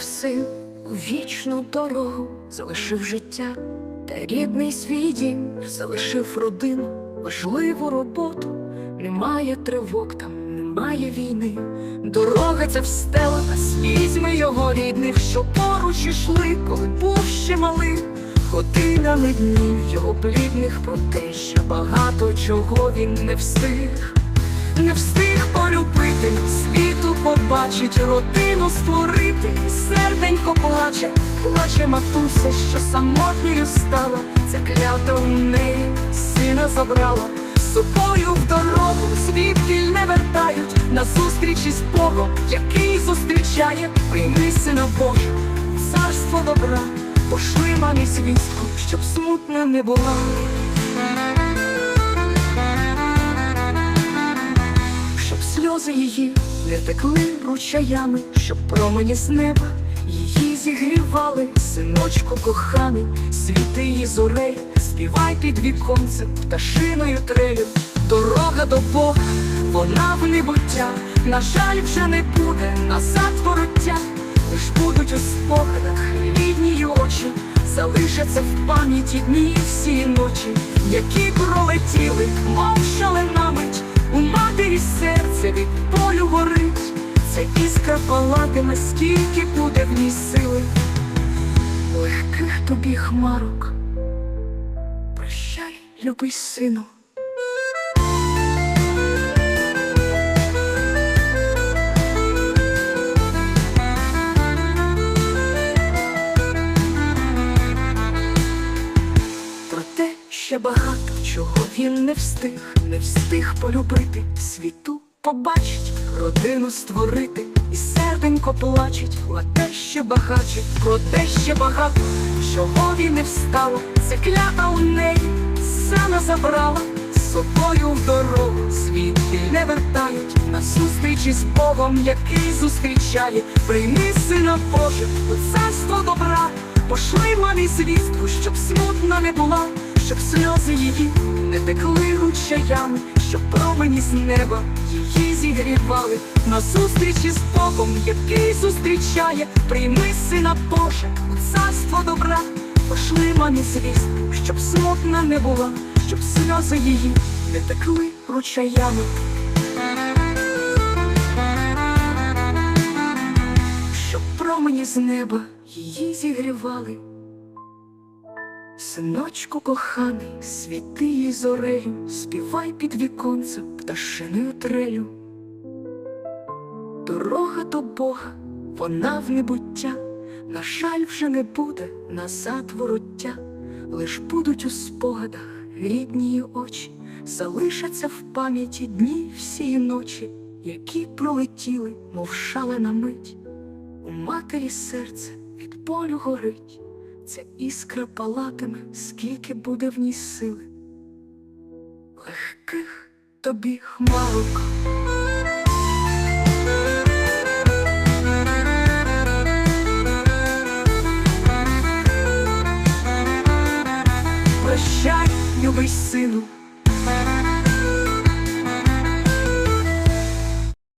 син у вічну дорогу залишив життя, та рідний свій дім залишив родину, важливу роботу, немає тривог там, немає війни. Дорога ця встелена, візьми його рідних, що поруч ішли, коли був ще малий. Годинами днів його плідних про те, що багато чого він не встиг. Побачить, родину створити, серденько плаче, плаче матуся, що самотньою стала, ця клята у неї сина забрала, з собою в дорогу, звідки не вертають, на зустрічі з Богом, який зустрічає, прийми сина Божа, царство добра, пошли мамі звістку, щоб смутна не була. Сльози її не текли ручаями, щоб промені з неба її зігрівали, синочку коханий, світи її зорей, співай під віконцем, пташиною трелю, дорога до Бога, вона в небуття, на жаль, вже не буде назад вороття, лиш будуть у спогадах рідні й очі, залишаться в пам'яті дні всі ночі, які пролетіли, мов це іскра палатиме, скільки буде в ній сили. Легких тобі хмарок. Прощай, любий сину. Проте ще багато чого він не встиг, не встиг полюбити, світу побачить, родину створити, і серденько плачить, а те ще багачить, про те ще багато, чого він не встало, це клята у неї, сина забрала, з собою в дорогу, звідки не вертають, на зустрічі з Богом, який зустрічає, прийми сина Боже, у царство добра. Пошли мамі звістку, щоб смутна не була, щоб сльози її не текли ручаями, щоб промені з неба її зігрівали на зустрічі з Богом, який зустрічає, прийми сина Боже, у царство добра, пошли мамі звістку, щоб смутна не була, щоб сльози її не текли ручаями. щоб промені з неба її зігрівали. Синочку коханий, світи їй зорею, співай під віконцем пташиною трелю. Дорога до Бога, вона в небуття, на жаль, вже не буде назад вороття, лиш будуть у спогадах рідні очі, залишаться в пам'яті дні всі ночі, які пролетіли, мов шалена мить. У матері серце від болю горить, ця іскра палатиме, скільки буде в ній сили, легких тобі хмарок. Прощай, любий сину.